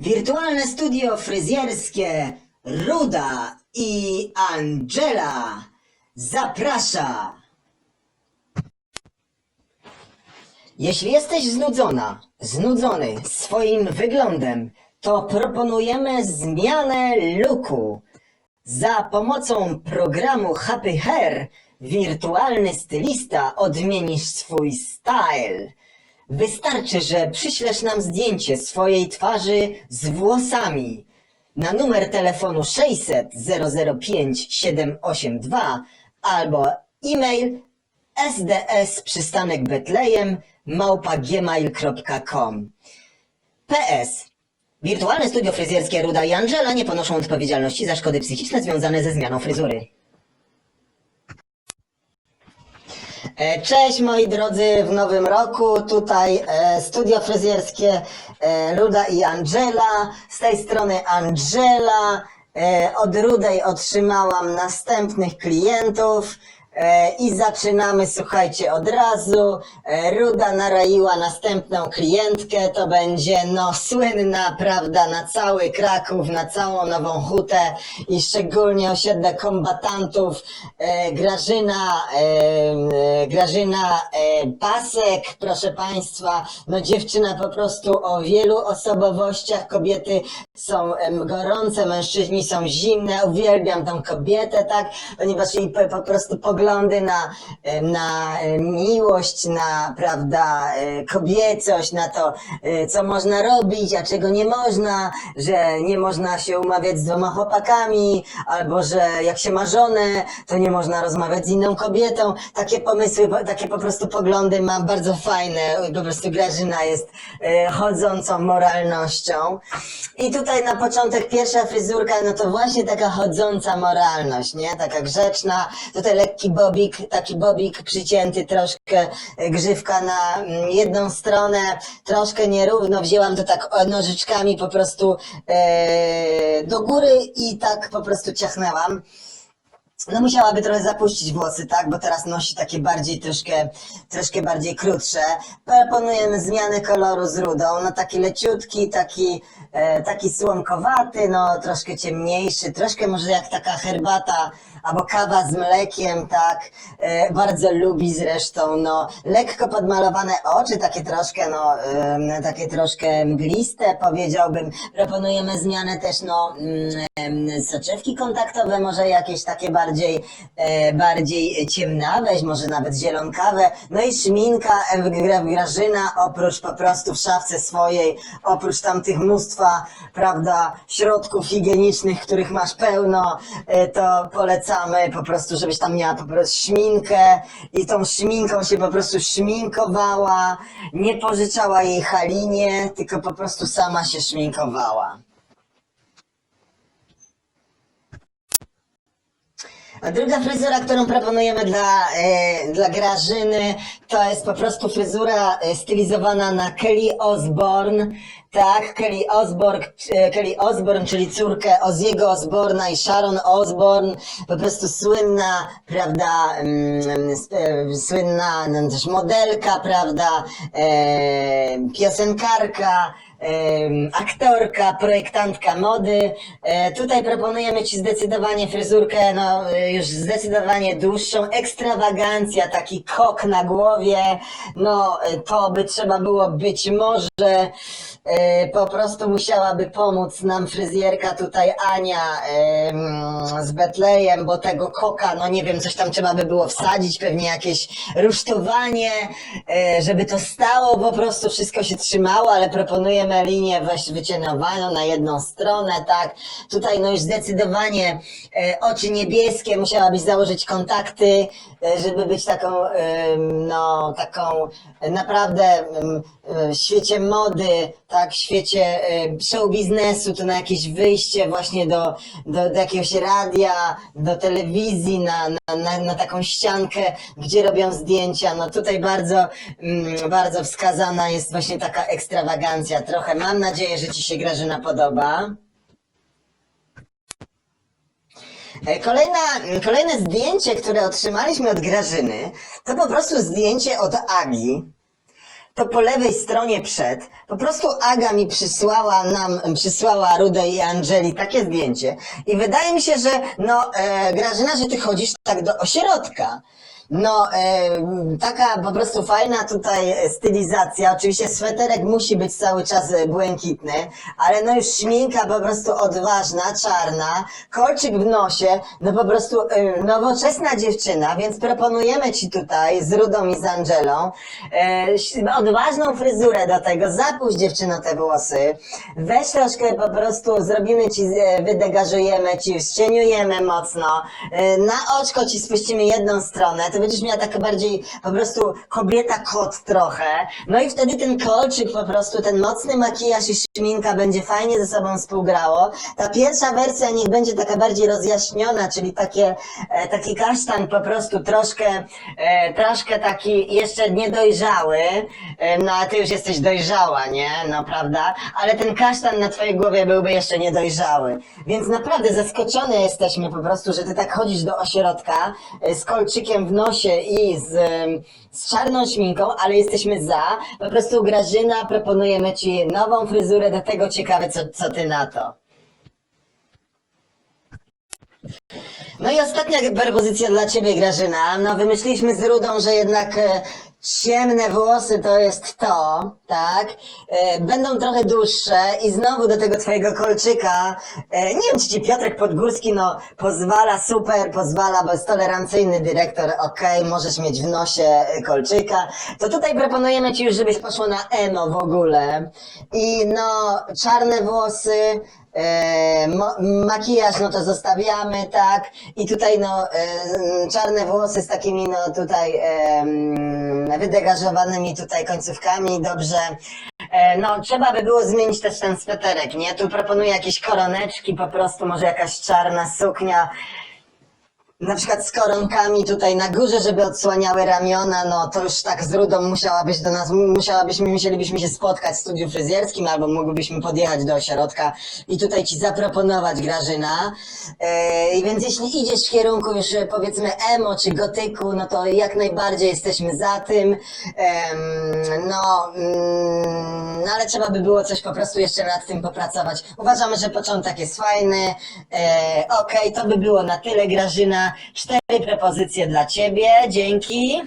Wirtualne studio fryzjerskie Ruda i Angela zaprasza. Jeśli jesteś znudzona, znudzony swoim wyglądem, to proponujemy zmianę looku. Za pomocą programu Happy Hair wirtualny stylista odmienisz swój style. Wystarczy, że przyślesz nam zdjęcie swojej twarzy z włosami. Na numer telefonu 600 005 782 albo e-mail sds przystanek betlejem małpa PS Wirtualne studio fryzjerskie Ruda i Angela nie ponoszą odpowiedzialności za szkody psychiczne związane ze zmianą fryzury. E, Cześć moi drodzy w nowym roku, tutaj e, studio fryzjerskie e, Ruda i Angela, z tej strony Angela, e, od Rudej otrzymałam następnych klientów e, i zaczynamy, słuchajcie, od razu. E, Ruda naraiła następną klientkę, to będzie no słynna, prawda, na cały Kraków, na całą Nową Hutę i szczególnie osiedle kombatantów. E, Grażyna, Grażyna Pasek, proszę Państwa, no dziewczyna po prostu o wielu osobowościach, kobiety są gorące, mężczyźni są zimne, uwielbiam tą kobietę, tak, ponieważ jej po, po prostu poglądy na, em, na e, miłość, na, prawda, e, kobiecość, na to, e, co można robić, a czego nie można, że nie można się umawiać z dwoma chłopakami, albo że jak się ma żonę, to nie można rozmawiać z inną kobietą. Takie pomysły, po- takie po prostu poglądy ma bardzo fajne. Po prostu Grażyna jest e, chodzącą moralnością. I tutaj na początek pierwsza fryzurka, no to właśnie taka chodząca moralność, nie? Taka grzeczna. Tutaj lekki bobik, taki bobik przycięty, troszkę e, grzywka na mm, jedną stronę, troszkę nierówno. Wzięłam to tak nożyczkami po prostu e, do góry i tak po prostu ciachnęłam. No musiałaby trochę zapuścić włosy, tak? Bo teraz nosi takie bardziej troszkę, troszkę bardziej krótsze. Proponujemy zmianę koloru z rudą, no taki leciutki, taki, e, taki słomkowaty, no troszkę ciemniejszy, troszkę może jak taka herbata albo kawa z mlekiem, tak? E, bardzo lubi zresztą, no lekko podmalowane oczy, takie troszkę, no em, takie troszkę mgliste powiedziałbym. Proponujemy zmianę też, no soczewki kontaktowe, może jakieś takie bardziej, e, bardziej ciemnawe, może nawet zielonkawe. No i szminka e, Gra- Grażyna, oprócz po prostu w szafce swojej, oprócz tam tych mnóstwa, prawda, środków higienicznych, których masz pełno, e, to polecamy po prostu, żebyś tam miała po prostu szminkę i tą szminką się po prostu szminkowała, nie pożyczała jej Halinie, tylko po prostu sama się szminkowała. A druga fryzura, którą proponujemy dla, e, dla Grażyny, to jest po prostu fryzura e, stylizowana na Kelly Osbourne. Tak, Kelly Osbourne, e, Kelly Osbourne, czyli córkę Oziego Osborna i Sharon Osbourne, po prostu słynna, prawda, mm, s- e, słynna no, też modelka, prawda, e, piosenkarka, aktorka, projektantka mody. E, tutaj proponujemy Ci zdecydowanie fryzurkę, no e, już zdecydowanie dłuższą, ekstrawagancja, taki kok na głowie. No e, to by trzeba było być może po prostu musiałaby pomóc nam fryzjerka tutaj Ania z Betlejem, bo tego koka, no nie wiem, coś tam trzeba by było wsadzić, pewnie jakieś rusztowanie, żeby to stało, po prostu wszystko się trzymało, ale proponujemy linię weź wycienowaną na jedną stronę, tak. Tutaj no już zdecydowanie e, oczy niebieskie, musiałabyś założyć kontakty, żeby być taką, no taką e, naprawdę e, w świecie mody, tak, w świecie e, show biznesu, to na jakieś wyjście właśnie do, do, do jakiegoś radia, do telewizji, na, na, na, na taką ściankę, gdzie robią zdjęcia. No tutaj bardzo, mm, bardzo wskazana jest właśnie taka ekstrawagancja trochę. Mam nadzieję, że Ci się Grażyna podoba. E, Kolejna, kolejne zdjęcie, które otrzymaliśmy od Grażyny, to po prostu zdjęcie od Agi. to po lewej stronie przed, po prostu Aga mi przysłała nam, przysłała Rudę i Angeli takie zdjęcie i wydaje mi się, że no e, Grażyna, że ty chodzisz tak do ośrodka. No, e, taka po prostu fajna tutaj stylizacja. Oczywiście sweterek musi być cały czas e, błękitny, ale no już śminka po prostu odważna, czarna, kolczyk w nosie, no po prostu e, nowoczesna dziewczyna, więc proponujemy Ci tutaj z Rudą i z Angelą e, odważną fryzurę do tego. Zapuść dziewczyno te włosy, weź troszkę po prostu, zrobimy Ci, e, wydegażujemy Ci, ścieniujemy mocno, e, na oczko Ci spuścimy jedną stronę, będziesz miała taka bardziej po prostu kobieta kot trochę. No i wtedy ten kolczyk po prostu, ten mocny makijaż i szminka będzie fajnie ze sobą współgrało. Ta pierwsza wersja niech będzie taka bardziej rozjaśniona, czyli takie, e, taki kasztan po prostu troszkę, e, troszkę taki jeszcze niedojrzały. E, no a ty już jesteś dojrzała, nie? No prawda? Ale ten kasztan na twojej głowie byłby jeszcze niedojrzały. Więc naprawdę zaskoczone jesteśmy po prostu, że ty tak chodzisz do ośrodka z kolczykiem w nosie i z, z czarną śminką, ale jesteśmy za. Po prostu Grażyna, proponujemy ci nową fryzurę, do tego ciekawe, co, co ty na to. No i ostatnia propozycja dla Ciebie, Grażyna. No wymyśliliśmy z Rudą, że jednak e, ciemne włosy to jest to, tak? E, będą trochę dłuższe i znowu do tego Twojego kolczyka. E, nie wiem, czy Ci Piotrek Podgórski, no pozwala, super, pozwala, bo jest tolerancyjny dyrektor, okej, możesz mieć w nosie e, kolczyka. To tutaj proponujemy Ci już, żebyś poszło na emo w ogóle. I no, czarne włosy, E, makijaż, no to zostawiamy, tak. I tutaj, no, e, czarne włosy z takimi, no, tutaj, e, wydegażowanymi tutaj końcówkami, dobrze. E, no, trzeba by było zmienić też ten sweterek, nie? Tu proponuję jakieś koroneczki, po prostu, może jakaś czarna suknia. Na przykład z koronkami tutaj na górze, żeby odsłaniały ramiona, no to już tak z Rudą musiałabyś do nas, musiałabyśmy, musielibyśmy się spotkać w studiu fryzjerskim, albo mógłbyśmy podjechać do ośrodka i tutaj Ci zaproponować Grażyna. I więc jeśli idziesz w kierunku już e, powiedzmy emo czy gotyku, no to jak najbardziej jesteśmy za tym. No, mm, no ale trzeba by było coś po prostu jeszcze nad tym popracować. Uważamy, że początek jest fajny. E, Okej, to by było na tyle, Grażyna. Cztery propozycje dla Ciebie. Dzięki.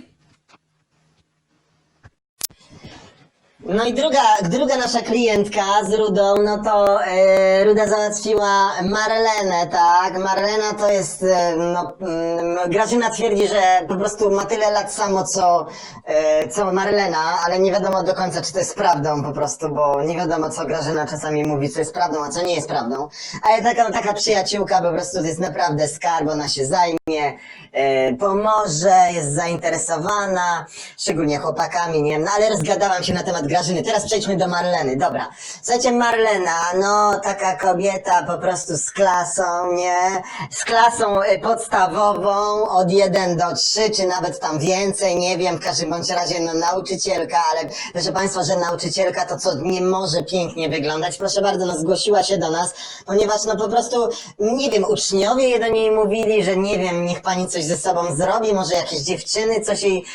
No i druga, druga nasza klientka z Rudą, no to e, Ruda załatwiła Marlenę, tak? Marlena to jest, e, no, mm, Grażyna twierdzi, że po prostu ma tyle lat samo co, e, co Marlena, ale nie wiadomo do końca, czy to jest prawdą po prostu, bo nie wiadomo, co Grażyna czasami mówi, co jest prawdą, a co nie jest prawdą. Ale taka, taka przyjaciółka po prostu to jest naprawdę skarb, ona się zajmie, pomoże, jest zainteresowana, szczególnie chłopakami, nie wiem, no ale rozgadałam się na temat Grażyny. Teraz przejdźmy do Marleny, dobra. Słuchajcie, Marlena, no taka kobieta po prostu z klasą, nie? Z klasą y, podstawową od 1 do 3, czy nawet tam więcej, nie wiem, w każdym bądź razie no nauczycielka, ale proszę Państwa, że nauczycielka to co nie może pięknie wyglądać. Proszę bardzo, no zgłosiła się do nas, ponieważ no po prostu, nie wiem, uczniowie je do niej mówili, że nie wiem, niech Pani coś ze sobą zrobi, może jakieś dziewczyny coś jej,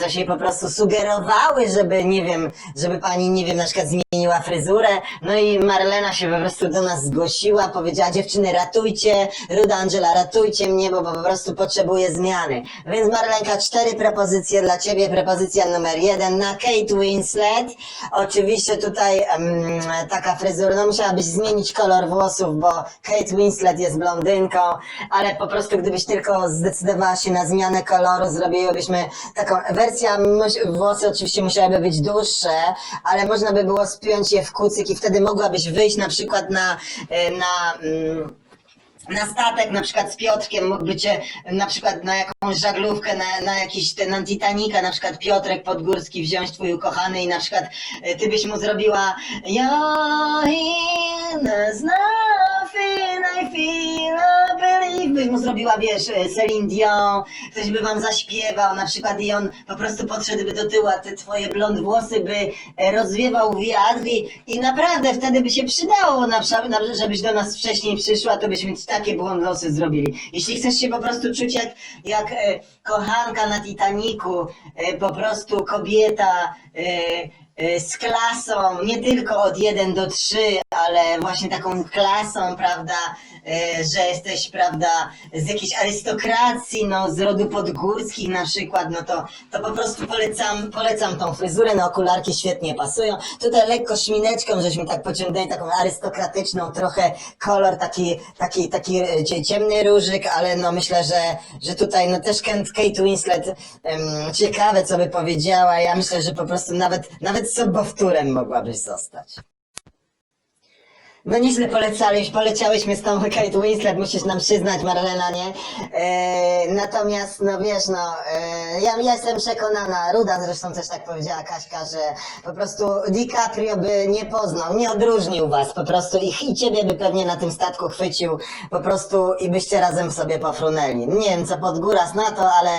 coś jej po prostu sugerowały, żeby, nie wiem, żeby Pani, nie wiem, na przykład zmieniła fryzurę. No i Marlena się po prostu do nas zgłosiła, powiedziała, dziewczyny ratujcie, Ruda Angela ratujcie mnie, bo po prostu potrzebuję zmiany. Więc Marlenka, cztery propozycje dla Ciebie. Propozycja numer jeden na Kate Winslet. Oczywiście tutaj em, taka fryzura, no musiałabyś zmienić kolor włosów, bo Kate Winslet jest blondynką, ale po prostu gdybyś tylko zdecydowała się na zmianę koloru, zrobiłybyśmy taką wersja, mus- włosy oczywiście musiałyby być dłuższe, ale można by było spiąć je w kucyk i wtedy mogłabyś wyjść na przykład na, e, na mm, na statek, na przykład z Piotrkiem, mógłby cię na przykład na jakąś żaglówkę, na, na jakiś ten, na Titanica, na przykład Piotrek Podgórski wziąć twój ukochany i na przykład e, ty byś mu zrobiła Ja in there's nothing I feel, I believe byś mu zrobiła, wiesz, Celine Dion, ktoś by wam zaśpiewał, na przykład i on po prostu podszedłby do tyłu, a te twoje blond włosy by e, rozwiewał wiatr i, i naprawdę wtedy by się przydało, na, na, żebyś do nas wcześniej przyszła, to byśmy ci takie blond włosy zrobili. Jeśli chcesz się po prostu czuć jak, jak e, kochanka na Titaniku, e, po prostu kobieta, z klasą, nie tylko od 1 do 3, ale właśnie taką klasą, prawda, y, że jesteś, prawda, z jakiejś arystokracji, no, z rodu podgórskich na przykład, no to, to po prostu polecam, polecam tą fryzurę, no okularki świetnie pasują. Tutaj lekko szmineczką, żeśmy tak pociągnęli, taką arystokratyczną, trochę kolor taki, taki, taki e, cie- ciemny różyk, ale no myślę, że, że tutaj no też Kate Winslet em, ciekawe co by powiedziała, ja myślę, że po prostu nawet, nawet sobowtórem mogłabyś zostać. No nieźle polecałeś, poleciałyśmy z tą Kate Winslet, musisz nam przyznać, Marlena, nie? E, natomiast, no wiesz, no, e, ja, ja jestem przekonana, Ruda zresztą też tak powiedziała Kaśka, że po prostu DiCaprio by nie poznał, nie odróżnił was, po prostu i, i ciebie by pewnie na tym statku chwycił, po prostu i byście razem sobie pofrunęli. Nie wiem, co pod góras na to, ale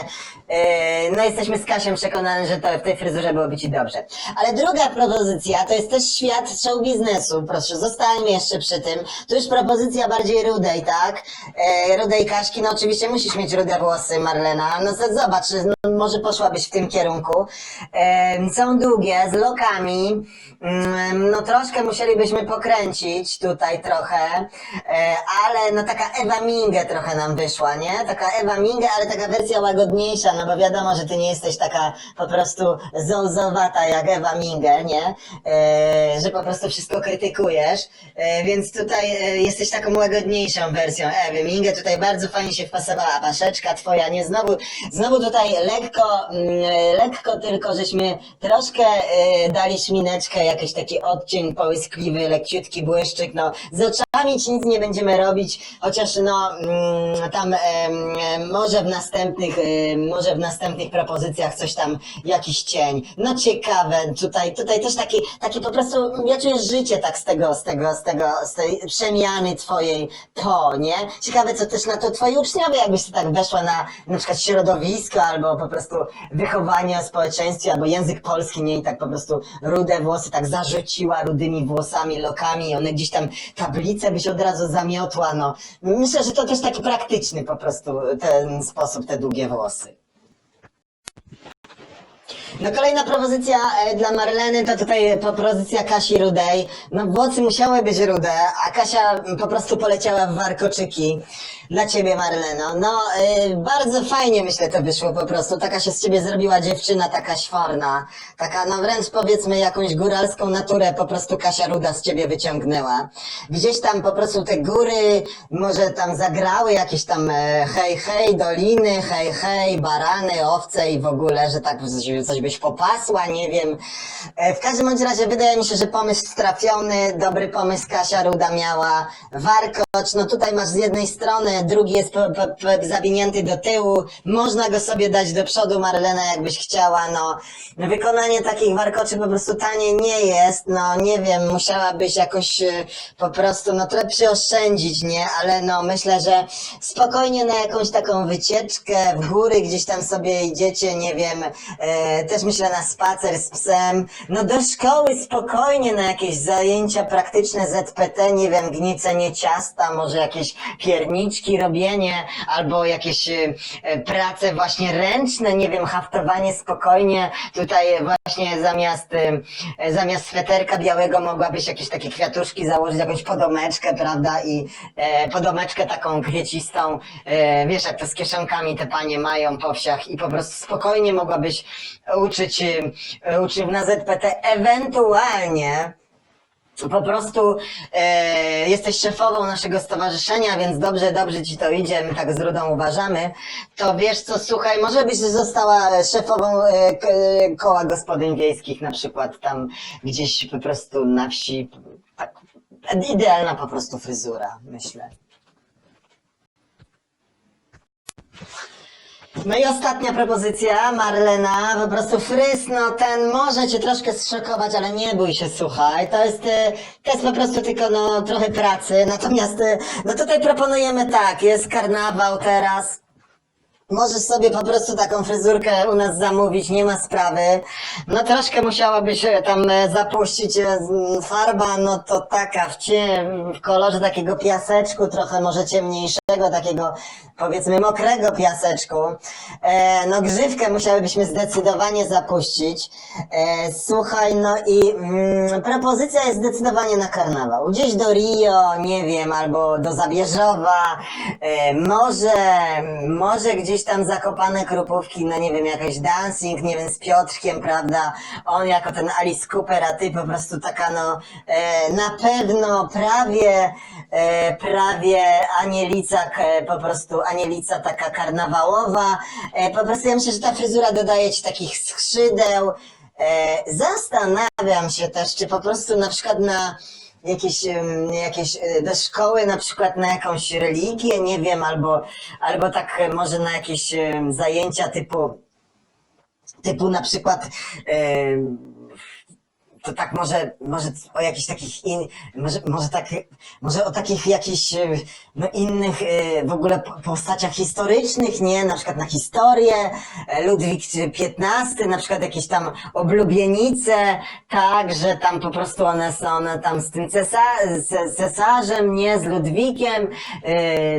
e, no jesteśmy z Kasią przekonani, że to w tej fryzurze byłoby ci dobrze. Ale druga propozycja to jest też świat show biznesu, proszę, zostańmy jeszcze przy tym. Tu już propozycja bardziej rudej, tak? E, rudej Kaśki, no oczywiście musisz mieć rude włosy, Marlena. No zobacz, no, może poszłabyś w tym kierunku. E, są długie, z lokami. Mm, No troszkę musielibyśmy pokręcić tutaj trochę, e, ale no taka Ewa Minge trochę nam wyszła, nie? Taka Ewa Minge, ale taka wersja łagodniejsza, no bo wiadomo, że ty nie jesteś taka po prostu zołzowata jak Ewa Minge, nie? E, że po prostu wszystko krytykujesz, e, więc tutaj e, jesteś taką łagodniejszą wersją Ewy. Minge, tutaj bardzo fajnie się wpasowała paszeczka twoja, nie? Znowu, znowu tutaj lekko, mm, lekko tylko żeśmy troszkę e, dali szmineczkę, jakiś taki odcień połyskliwy, lekciutki błyszczyk, no z oczami ci nic nie będziemy robić, chociaż no mm, tam może w następnych, może w następnych propozycjach coś tam, jakiś cień, no ciekawe, tutaj, tutaj też taki, taki po prostu, ja czuję życie tak z tego, z tego, z tego, z tej przemiany twojej, to, nie? Ciekawe, co też na to twoi uczniowie, jakbyś tak weszła na na przykład środowisko, albo po prostu wychowanie o społeczeństwie, albo język polski, nie? I tak po prostu rude włosy tak zarzuciła rudymi włosami, lokami i one gdzieś tam tablicę byś od razu zamiotła, no. Myślę, że to też taki praktyczny po prostu ten sposób, te długie włosy. No kolejna propozycja e, dla Marleny to tutaj propozycja Kasi Rudej. No włosy musiały być rude, a Kasia po prostu poleciała w warkoczyki. Dla ciebie Marleno. No e, bardzo fajnie myślę to wyszło po prostu. Taka się z ciebie zrobiła dziewczyna, taka świarna. Taka no wręcz powiedzmy jakąś góralską naturę po prostu Kasia Ruda z ciebie wyciągnęła. Gdzieś tam po prostu te góry może tam zagrały jakieś tam e, hej hej, doliny, hej hej, barany, owce i w ogóle, że tak coś byś popasła, nie wiem. E, W każdym bądź razie wydaje mi się, że pomysł trafiony, dobry pomysł Kasia Ruda miała. Warkocz, no tutaj masz z jednej strony, drugi jest po, po, po, zawinięty do tyłu, można go sobie dać do przodu, Marlena, jakbyś chciała, no. Wykonanie takich warkoczy po prostu tanie nie jest, no nie wiem, musiałabyś jakoś e, po prostu, no trochę przyoszczędzić, nie? Ale no myślę, że spokojnie na jakąś taką wycieczkę w góry, gdzieś tam sobie idziecie, nie wiem, e, też myślę na spacer z psem, no do szkoły spokojnie na jakieś zajęcia praktyczne ZPT, nie wiem, gnicenie ciasta, może jakieś pierniczki robienie, albo jakieś e, prace właśnie ręczne, nie wiem, haftowanie spokojnie, tutaj właśnie zamiast, e, zamiast sweterka białego mogłabyś jakieś takie kwiatuszki założyć, jakąś podomeczkę, prawda, i e, podomeczkę taką kwiecistą, e, wiesz, jak to z kieszonkami te panie mają po wsiach i po prostu spokojnie mogłabyś uczyć e, uczniów na ZPT, ewentualnie po prostu e, jesteś szefową naszego stowarzyszenia, więc dobrze, dobrze ci to idzie, my tak z Rudą uważamy, to wiesz co, słuchaj, może byś została szefową e, k, koła gospodyń wiejskich na przykład tam gdzieś po prostu na wsi, tak, idealna po prostu fryzura, myślę. No i ostatnia propozycja, Marlena, po prostu fryz, no ten może cię troszkę zszokować, ale nie bój się, słuchaj, to jest, e, to jest po prostu tylko no trochę pracy, natomiast e, no tutaj proponujemy tak, jest karnawał teraz, Możesz sobie po prostu taką fryzurkę u nas zamówić, nie ma sprawy. No troszkę musiałabyś tam e, zapuścić z- farba, no to taka w, cie, w kolorze takiego piaseczku, trochę może ciemniejszego, takiego powiedzmy mokrego piaseczku. E, no grzywkę musiałybyśmy zdecydowanie zapuścić. E, słuchaj, no i mm, propozycja jest zdecydowanie na karnawał. Gdzieś do Rio, nie wiem, albo do Zabierzowa, e, może, może gdzieś tam zakopane krupówki, no nie wiem, jakiś dancing, nie wiem, z Piotrkiem, prawda? On jako ten Alice Cooper, a ty po prostu taka, no, e, na pewno prawie, e, prawie Anielica, e, po prostu Anielica taka karnawałowa. E, po prostu ja myślę, że ta fryzura dodaje ci takich skrzydeł. E, zastanawiam się też, czy po prostu na przykład na jakieś, jakieś e, do szkoły, na przykład na jakąś religię, nie wiem, albo, albo tak może na jakieś zajęcia typu, typu na przykład to tak może, może o jakichś takich in, może, może tak, może o takich jakichś e, no innych e, w ogóle po- postaciach historycznych, nie? Na przykład na historię, e, Ludwik XV, na przykład jakieś tam oblubienice, tak, że tam po prostu one są one tam z tym cesa, cesarzem, nie? Z Ludwikiem,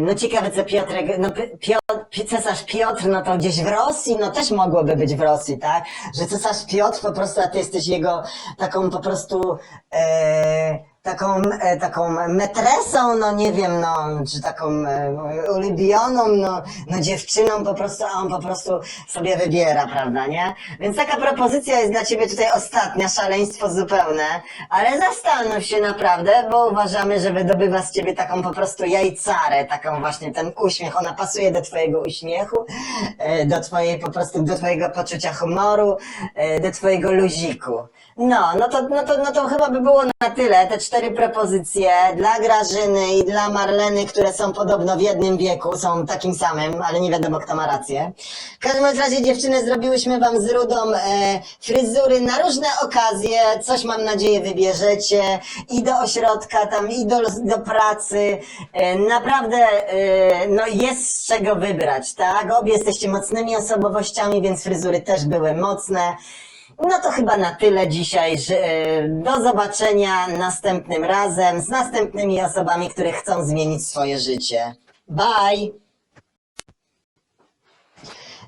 no ciekawe co Piotrek, no Pi- Piotr, cesarz Piotr, no to gdzieś w Rosji, no też mogłoby być w Rosji, tak? Że cesarz Piotr po prostu, a ty jesteś jego taką po prostu e, taką, e, taką metresą, no nie wiem, no, czy taką e, ulubioną, no, no dziewczyną po prostu, a on po prostu sobie wybiera, prawda, nie? Więc taka propozycja jest dla ciebie tutaj ostatnia, szaleństwo zupełne, ale zastanów się naprawdę, bo uważamy, że wydobywa z ciebie taką po prostu jajcarę, taką właśnie ten uśmiech, ona pasuje do twojego uśmiechu, e, do twojej po prostu, do twojego poczucia humoru, do twojego luziku. No, no to, no, to, no to chyba by było na tyle. Te cztery propozycje dla Grażyny i dla Marleny, które są podobno w jednym wieku, są takim samym, ale nie wiadomo kto ma rację. W każdym razie dziewczyny zrobiłyśmy wam z Rudą e, fryzury na różne okazje. Coś mam nadzieję wybierzecie i do ośrodka tam, i do, do pracy. E, naprawdę, e, no jest z czego wybrać, tak? Obie jesteście mocnymi osobowościami, więc fryzury też były mocne. No to chyba na tyle dzisiaj. Że, e, do zobaczenia następnym razem z następnymi osobami, które chcą zmienić swoje życie. Bye!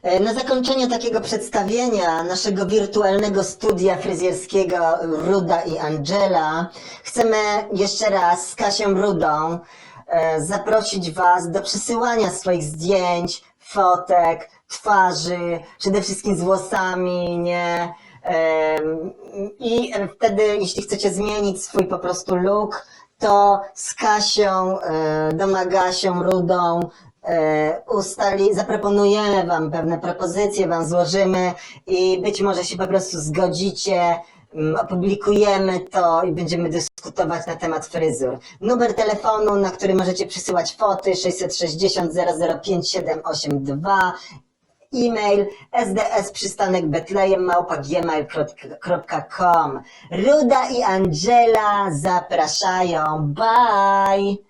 E, Na zakończenie takiego przedstawienia naszego wirtualnego studia fryzjerskiego Ruda i Angela chcemy jeszcze raz z Kasią Rudą e, zaprosić Was do przesyłania swoich zdjęć, fotek, twarzy, przede wszystkim z włosami, nie? I wtedy, jeśli chcecie zmienić swój po prostu look, to z Kasią, e, domagasią, rudą e, ustali, zaproponujemy wam pewne propozycje, wam złożymy i być może się po prostu zgodzicie, opublikujemy to i będziemy dyskutować na temat fryzur. Numer telefonu, na który możecie przysyłać foty 660 005 e-mail sds przystanek betlejem małpa gmail.com Ruda i Angela zapraszają. Bye!